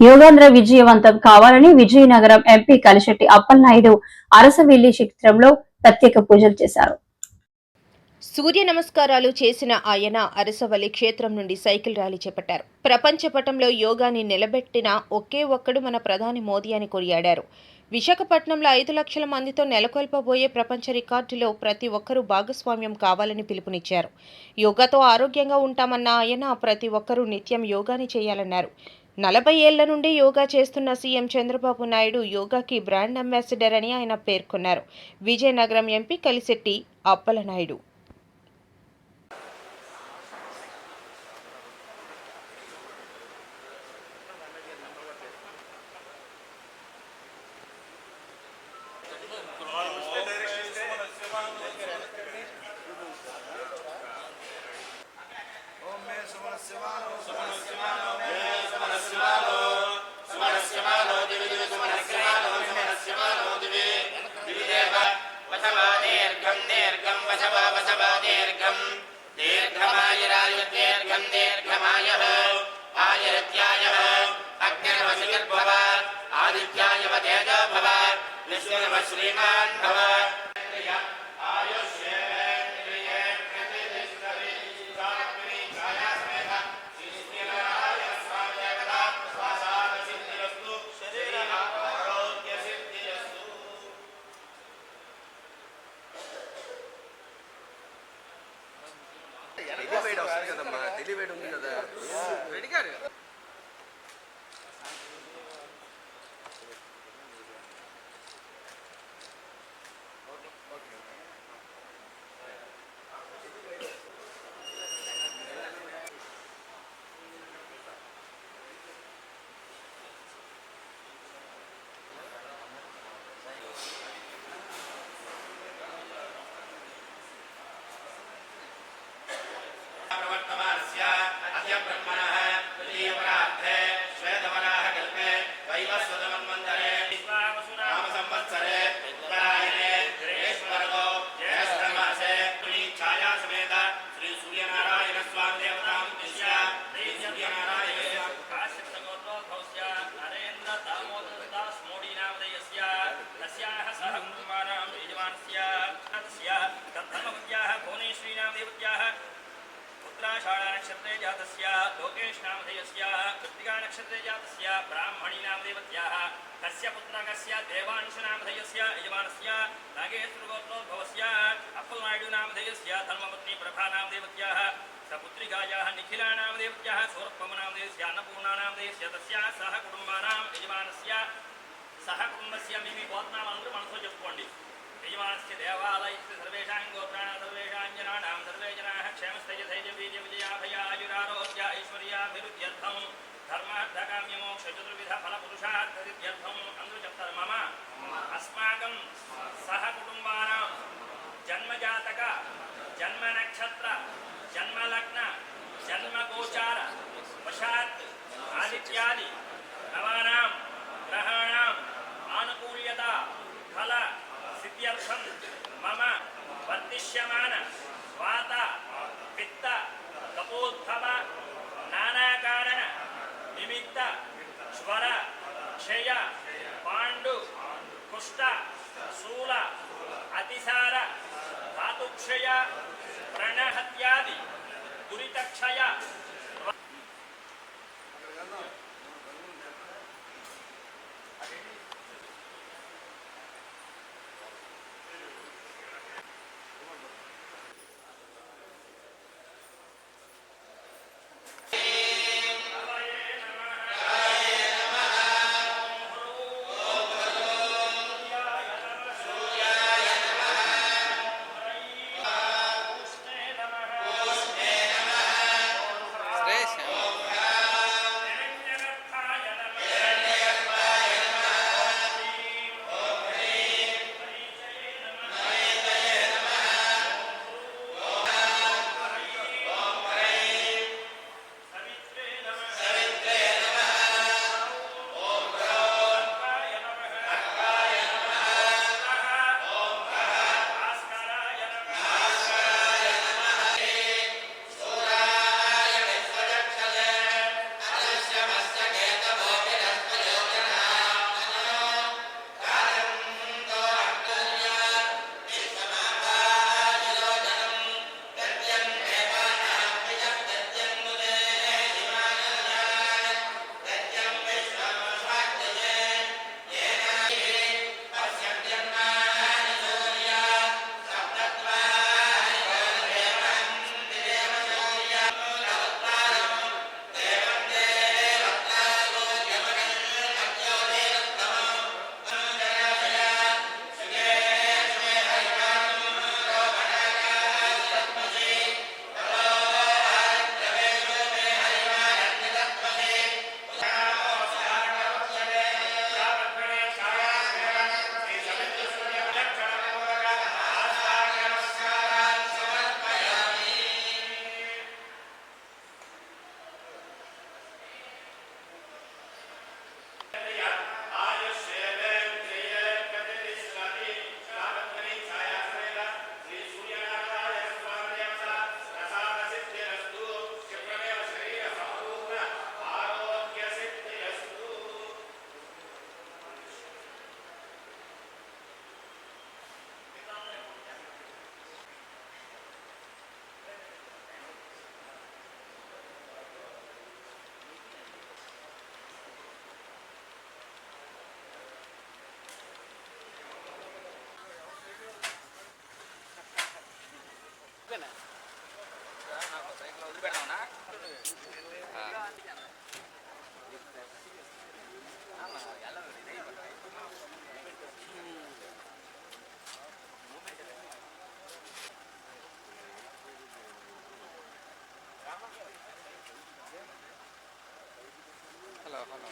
యోగాంధ్ర విజయవంతం కావాలని విజయనగరం ఎంపీ కలిశెట్టి అప్పలనాయుడు అరసవెల్లి క్షేత్రంలో ప్రత్యేక పూజలు చేశారు. సూర్య నమస్కారాలు చేసిన ఆయన అరసవల్లి క్షేత్రం నుండి సైకిల్ ర్యాలీ చేపట్టారు. ప్రపంచ పటంలో యోగాని నిలబెట్టిన ఒకే ఒక్కడు మన ప్రధాని మోదీ అని కొనియాడారు. విశాఖపట్నంలో ఐదు లక్షల మందితో నెలకొల్పబోయే ప్రపంచ రికార్డులో ప్రతి ఒక్కరూ భాగస్వామ్యం కావాలని పిలుపునిచ్చారు. యోగాతో ఆరోగ్యంగా ఉంటామన్న ఆయన ప్రతి ఒక్కరూ నిత్యం యోగాని చేయాలన్నారు. నలభై ఏళ్ళ నుండి యోగా చేస్తున్న సీఎం చంద్రబాబు నాయుడు యోగాకి బ్రాండ్ అంబాసిడర్ అని ఆయన పేర్కొన్నారు. విజయనగరం ఎంపీ కలిశెట్టి అప్పలనాయుడు. विष्णुनमः श्रीमान् भव आयुष्ये यजमानस्य तस्य तद्धर्मवत्याः भुवनेश्वरी नामदेवत्याः पुत्राषाढानक्षत्रे जातस्य लोकेश नामधेयस्य कृत्तिकानक्षत्रे जातस्य ब्राह्मणी नामदेवत्याः तस्य पुत्रकस्य देवांश नामधेयस्य यजमानस्य नागेश्वरगोत्रोद्भवस्य अप्पलनायुडु नामधेयस्य धर्मपत्नी प्रभा नामदेवत्याः सपुत्रिकायाः निखिला नामदेवत्याः सौरभम नामदेवस्य अन्नपूर्णा नामदेवस्य तस्याः सह कुटुम्बानां यजमानस्य సహ కుటుంబస్య మీ మీ గోత్రామందరూ మనసులో చెప్పుకోండి यजमानस्य देवालयस्य सर्वेषां गोत्राणां सर्वेषां जनानां सर्वे जनाः क्षेमस्थैर्यधैर्यवीर्यविजयाभयायुरारोग्य ऐश्वर्याभिरुद्ध्यर्थं धर्मार्थकाम्यमोक्षचतुर्विधफलपुरुषार्थसिद्ध्यर्थम् अनुजप्तर मम अस्माकं सह कुटुम्बानां जन्मजातक, जन्मनक्षत्र, जन्मलग्न, जन्मगोचार, वशात् ఓకేనా సైకిల్ వదిలిపెడదామనా హలో హలో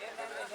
ఏంటంటే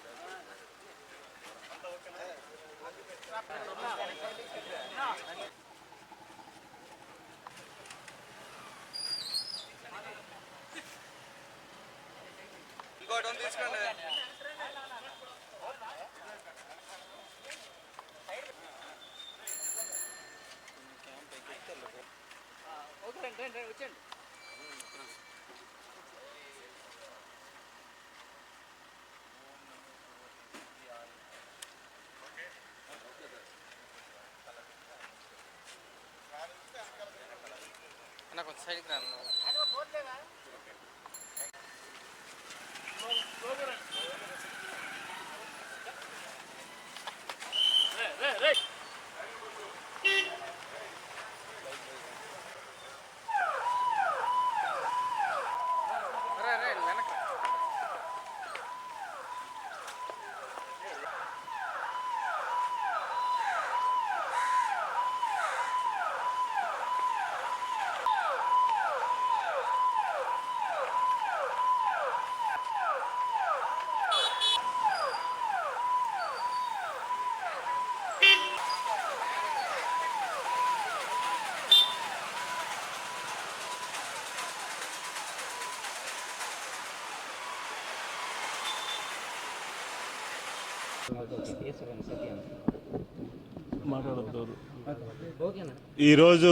తీసుకోండి అన్న కొంచెం సైడ్కి Look at it. ఈరోజు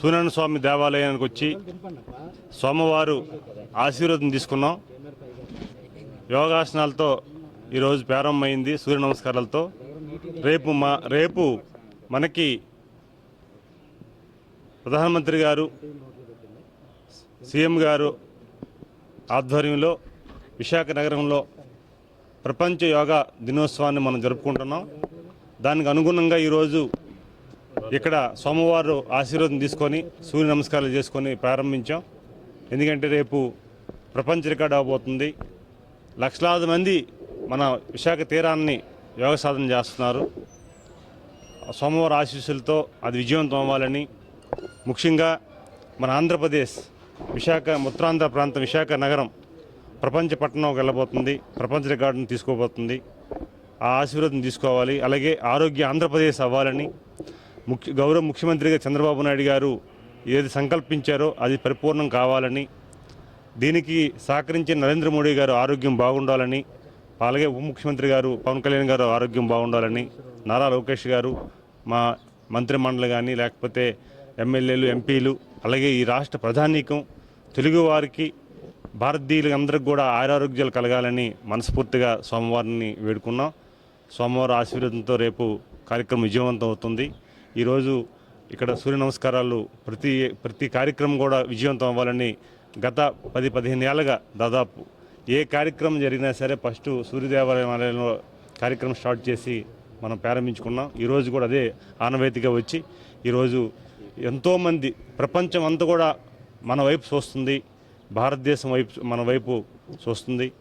సూర్యనారాయణ స్వామి దేవాలయానికి వచ్చి సోమవారు ఆశీర్వాదం తీసుకున్నాం. యోగాసనాలతో ఈరోజు ప్రారంభమైంది సూర్య నమస్కారాలతో. రేపు మా రేపు మనకి ప్రధానమంత్రి గారు సీఎం గారు ఆధ్వర్యంలో విశాఖ నగరంలో ప్రపంచ యోగా దినోత్సవాన్ని మనం జరుపుకుంటున్నాం. దానికి అనుగుణంగా ఈరోజు ఇక్కడ సోమవారం ఆశీర్వాదం తీసుకొని సూర్య నమస్కారాలు చేసుకొని ప్రారంభించాం. ఎందుకంటే రేపు ప్రపంచ రికార్డు అవబోతుంది. లక్షలాది మంది మన విశాఖ తీరాన్ని యోగ సాధన చేస్తున్నారు. సోమవారం ఆశీస్సులతో అది విజయవంతం అవ్వాలని ముఖ్యంగా మన ఆంధ్రప్రదేశ్ విశాఖ ఉత్తరాంధ్ర ప్రాంతం విశాఖ నగరం ప్రపంచ పట్టణం వెళ్ళబోతుంది ప్రపంచ రికార్డును తీసుకోబోతుంది. ఆ ఆశీర్వాదం తీసుకోవాలి. అలాగే ఆరోగ్య ఆంధ్రప్రదేశ్ అవ్వాలని ముఖ్య గౌరవ ముఖ్యమంత్రిగా చంద్రబాబు నాయుడు గారు ఏది సంకల్పించారో అది పరిపూర్ణం కావాలని దీనికి సహకరించిన నరేంద్ర మోడీ గారు ఆరోగ్యం బాగుండాలని అలాగే ఉప ముఖ్యమంత్రి గారు పవన్ కళ్యాణ్ గారు ఆరోగ్యం బాగుండాలని నారా లోకేష్ గారు మా మంత్రిమండలి కానీ లేకపోతే ఎమ్మెల్యేలు ఎంపీలు అలాగే ఈ రాష్ట్ర ప్రధానికం తెలుగు వారికి భారతీయులు అందరికి కూడా ఆరోగ్యాలు కలగాలని మనస్ఫూర్తిగా సోమవారాన్ని వేడుకున్నాం. సోమవారం ఆశీర్వాదంతో రేపు కార్యక్రమం విజయవంతం అవుతుంది ఈరోజు ఇక్కడ సూర్య నమస్కారాలు ప్రతి ప్రతి కార్యక్రమం కూడా విజయవంతం అవ్వాలని గత పది పదిహేను ఏళ్ళగా దాదాపు ఏ కార్యక్రమం జరిగినా సరే ఫస్ట్ సూర్యదేవాలయంలో ఆలయంలో కార్యక్రమం స్టార్ట్ చేసి మనం ప్రారంభించుకున్నాం. ఈరోజు కూడా అదే ఆనవేతిగా వచ్చి ఈరోజు ఎంతోమంది ప్రపంచం అంతా కూడా మన వైపు చూస్తుంది. భారతదేశం వైపు మన వైపు చూస్తుంది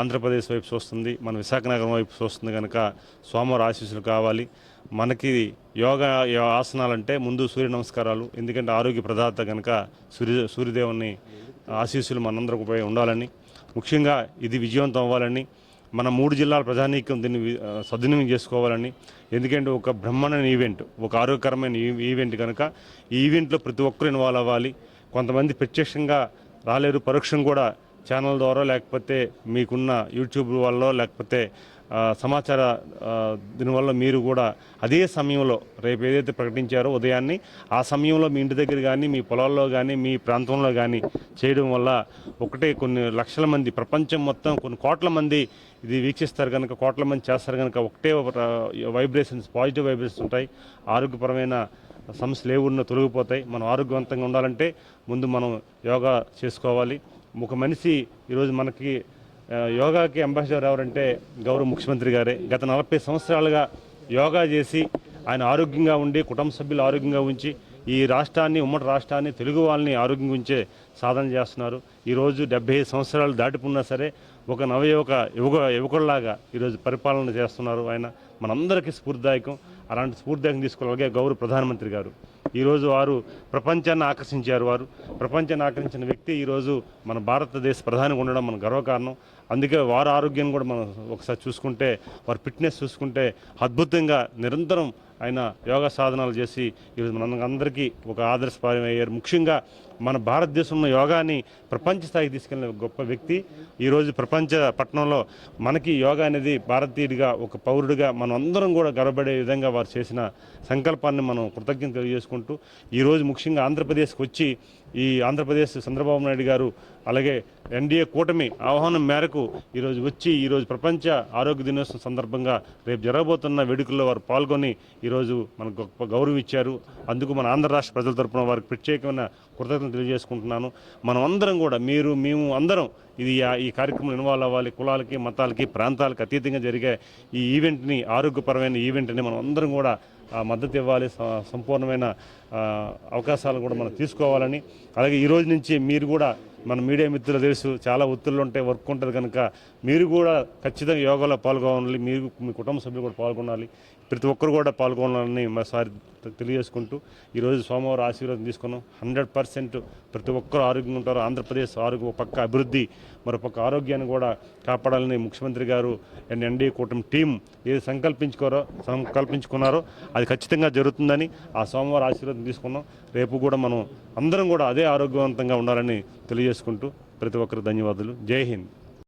ఆంధ్రప్రదేశ్ వైపు చూస్తుంది మన విశాఖనగరం వైపు చూస్తుంది కనుక సోమవారం ఆశీస్సులు కావాలి. మనకి యోగా ఆసనాలంటే ముందు సూర్య నమస్కారాలు ఎందుకంటే ఆరోగ్య ప్రదాత కనుక సూర్య సూర్యదేవుని ఆశీస్సులు మనందరిపై ఉండాలని. ముఖ్యంగా ఇది విజయవంతం అవ్వాలని మన మూడు జిల్లాల ప్రజానీకం దీన్ని సద్వినియోగం చేసుకోవాలని. ఎందుకంటే ఒక బ్రహ్మాండమైన ఈవెంట్ ఒక ఆరోగ్యకరమైన ఈవెంట్ కనుక ఈ ఈవెంట్లో ప్రతి ఒక్కరు ఇన్వాల్వ్ అవ్వాలి. కొంతమంది ప్రత్యక్షంగా రాలేరు పరోక్షం కూడా ఛానల్ ద్వారా లేకపోతే మీకున్న యూట్యూబ్ వల్ల లేకపోతే సమాచార దీనివల్ల మీరు కూడా అదే సమయంలో రేపు ఏదైతే ప్రకటించారో ఉదయాన్నే ఆ సమయంలో మీ ఇంటి దగ్గర కానీ మీ పొలాల్లో కానీ మీ ప్రాంతంలో కానీ చేయడం వల్ల ఒకటే కొన్ని లక్షల మంది ప్రపంచం మొత్తం కొన్ని కోట్ల మంది ఇది వీక్షిస్తారు కనుక కోట్ల మంది చేస్తారు కనుక ఒకటే వైబ్రేషన్స్ పాజిటివ్ వైబ్రేషన్స్ ఉంటాయి. ఆరోగ్యపరమైన సమస్యలు ఏ ఉన్న తొలగిపోతాయి. మనం ఆరోగ్యవంతంగా ఉండాలంటే ముందు మనం యోగా చేసుకోవాలి. ఒక మనిషి ఈరోజు మనకి యోగాకి అంబాసిడర్ ఎవరంటే గౌరవ ముఖ్యమంత్రి గారే. గత నలభై సంవత్సరాలుగా యోగా చేసి ఆయన ఆరోగ్యంగా ఉండి కుటుంబ సభ్యులు ఆరోగ్యంగా ఉంచి ఈ రాష్ట్రాన్ని ఉమ్మడి రాష్ట్రాన్ని తెలుగు వాళ్ళని ఆరోగ్యంగా ఉంచే సాధన చేస్తున్నారు. ఈరోజు డెబ్బై ఐదు సంవత్సరాలు దాటిపోయినా సరే ఒక నవయువక యువక యువకుల్లాగా ఈరోజు పరిపాలన చేస్తున్నారు ఆయన. మనందరికీ స్ఫూర్తిదాయకం అలాంటి స్ఫూర్తిదాయకం తీసుకోగలిగే గౌరవ ప్రధానమంత్రి గారు. ఈరోజు వారు ప్రపంచాన్ని ఆకర్షించారు. వారు ప్రపంచాన్ని ఆకర్షించిన వ్యక్తి ఈరోజు మన భారతదేశ ప్రధానిగా ఉండడం మన గర్వకారణం. అందుకే వారి ఆరోగ్యం కూడా మనం ఒకసారి చూసుకుంటే వారి ఫిట్నెస్ చూసుకుంటే అద్భుతంగా నిరంతరం ఆయన యోగా సాధనాలు చేసి ఈరోజు మనందరికీ ఒక ఆదర్శపారం అయ్యారు ముఖ్యంగా మన భారతదేశంలో యోగాని ప్రపంచ స్థాయికి తీసుకెళ్ళిన గొప్ప వ్యక్తి. ఈరోజు ప్రపంచ పట్టణంలో మనకి యోగా అనేది భారతీయుడిగా ఒక పౌరుడిగా మనం అందరం కూడా గర్వపడే విధంగా వారు చేసిన సంకల్పాన్ని మనం కృతజ్ఞత తెలియజేసుకుంటూ ఈరోజు ముఖ్యంగా ఆంధ్రప్రదేశ్కి వచ్చి ఈ ఆంధ్రప్రదేశ్ చంద్రబాబు నాయుడు గారు అలాగే ఎన్డీఏ కూటమి ఆహ్వానం మేరకు ఈరోజు వచ్చి ఈరోజు ప్రపంచ ఆరోగ్య దినోత్సవం సందర్భంగా రేపు జరగబోతున్న వేడుకల్లో వారు పాల్గొని ఈరోజు మనకు గొప్ప గౌరవం ఇచ్చారు. అందుకు మన ఆంధ్ర రాష్ట్ర ప్రజల తరపున వారికి ప్రత్యేకమైన కృతజ్ఞతలు తెలియజేసుకుంటున్నాను. మనం అందరం కూడా మీరు మేము అందరం ఇది ఆ- ఈ కార్యక్రమం ఇన్వాల్వ్ అవ్వాలి. కులాలకి మతాలకి ప్రాంతాలకు అతీతంగా జరిగే ఈ ఈవెంట్ని ఆరోగ్యపరమైన ఈవెంట్ని మనం అందరం కూడా మద్దతు ఇవ్వాలి. సంపూర్ణమైన అవకాశాలు కూడా మనం తీసుకోవాలని. అలాగే ఈ రోజు నుంచి మీరు కూడా మన మీడియా మిత్రులు తెలుసు చాలా ఒత్తిళ్ళు ఉంటాయి వర్క్ ఉంటుంది కనుక మీరు కూడా ఖచ్చితంగా యోగాలో పాల్గొనాలి మీరు మీ కుటుంబ సభ్యులు కూడా పాల్గొనాలి ప్రతి ఒక్కరు కూడా పాల్గొనాలని మరోసారి తెలియజేసుకుంటూ ఈరోజు సోమవారం ఆశీర్వాదం తీసుకున్నాం. హండ్రెడ్ పర్సెంట్ ప్రతి ఒక్కరు ఆరోగ్యంగా ఉంటారు. ఆంధ్రప్రదేశ్ ఆరోగ్య ఒక పక్క అభివృద్ధి మరో పక్క ఆరోగ్యాన్ని కూడా కాపాడాలని ముఖ్యమంత్రి గారు అండ్ ఎన్డీఏ కూటమి టీం ఏది సంకల్పించుకోరో సంకల్పించుకున్నారో అది ఖచ్చితంగా జరుగుతుందని ఆ సోమవారం ఆశీర్వాదం తీసుకున్నాం. రేపు కూడా మనం అందరం కూడా అదే ఆరోగ్యవంతంగా ఉండాలని తెలియజేసుకుంటూ ప్రతి ఒక్కరు ధన్యవాదాలు. జై హింద్.